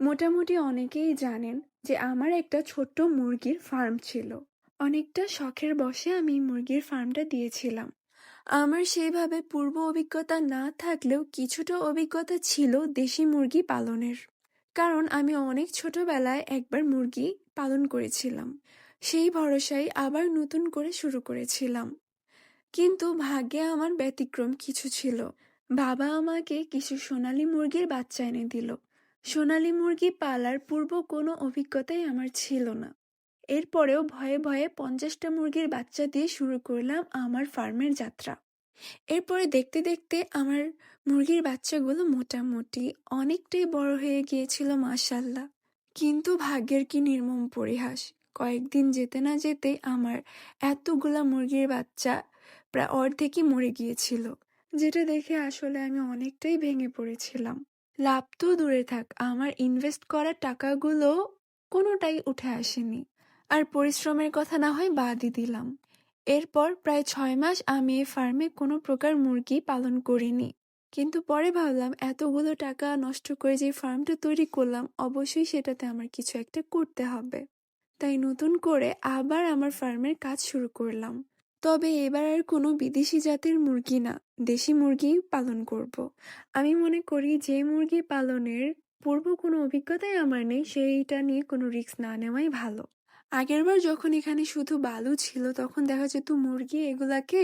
মোটামুটি অনেকেই জানেন যে আমার একটা ছোট্ট মুরগির ফার্ম ছিল। অনেকটা শখের বশে আমি মুরগির ফার্মটা দিয়েছিলাম। আমার সেইভাবে পূর্ব অভিজ্ঞতা না থাকলেও কিছুটা অভিজ্ঞতা ছিল দেশি মুরগি পালনের। কারণ আমি অনেক ছোটবেলায় একবার মুরগি পালন করেছিলাম। সেই ভরসায় আবার নতুন করে শুরু করেছিলাম। কিন্তু ভাগ্যে আমার ব্যতিক্রম কিছু ছিল। বাবা আমাকে কিছু সোনালী মুরগির বাচ্চা এনে দিল। সোনালী মুরগি পালার পূর্ব কোনো অভিজ্ঞতাই আমার ছিল না। এরপরেও ভয়ে ভয়ে পঞ্চাশটা মুরগির বাচ্চা দিয়ে শুরু করলাম আমার ফার্মের যাত্রা। এরপরে দেখতে দেখতে আমার মুরগির বাচ্চাগুলো মোটামুটি অনেকটাই বড় হয়ে গিয়েছিল মাসাল্লাহ কিন্তু ভাগ্যের কি নির্মম পরিহাস, কয়েকদিন যেতে না যেতে আমার এতগুলা মুরগির বাচ্চা প্রায় অর্ধেকই মরে গিয়েছিল, যেটা দেখে আসলে আমি অনেকটাই ভেঙে পড়েছিলাম। লাভ তো দূরে থাক, আমার ইনভেস্ট করা টাকাগুলো কোনোটাই উঠে আসেনি। আর পরিশ্রমের কথা না হয় বাদই দিলাম। এরপর প্রায় ছয় মাস আমি এই ফার্মে কোনো প্রকার মুরগি পালন করিনি। কিন্তু পরে ভাবলাম, এতগুলো টাকা নষ্ট করে যে ফার্মটা তৈরি করলাম, অবশ্যই সেটাতে আমার কিছু একটা করতে হবে। তাই নতুন করে আবার আমার ফার্মের কাজ শুরু করলাম। তবে এবার আর কোনো বিদেশি জাতের মুরগি না, দেশি মুরগি পালন করব। আমি মনে করি যে মুরগি পালনের পূর্ব কোনো অভিজ্ঞতাই আমার নেই, সেইটা নিয়ে কোনো রিস্ক না নেওয়াই ভালো। আগেরবার যখন এখানে শুধু বালু ছিল, তখন দেখা যেত মুরগি এগুলাকে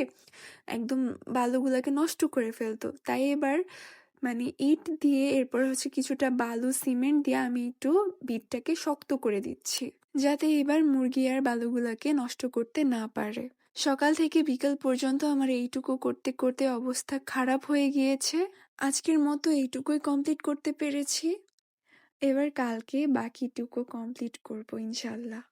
একদম বালুগুলাকে নষ্ট করে ফেলতো। তাই এবার মানে ইট দিয়ে এরপর হচ্ছে কিছুটা বালু, সিমেন্ট দিয়ে আমি একটু বিটটাকে শক্ত করে দিচ্ছি, যাতে এবার মুরগি আর বালুগুলাকে নষ্ট করতে না পারে। সকাল থেকে বিকাল পর্যন্ত আমার এইটুকু করতে করতে অবস্থা খারাপ হয়ে গিয়েছে। আজকের মতো এইটুকুই কমপ্লিট করতে পেরেছি। এবার কালকে বাকিটুকু কমপ্লিট করব ইনশাল্লাহ।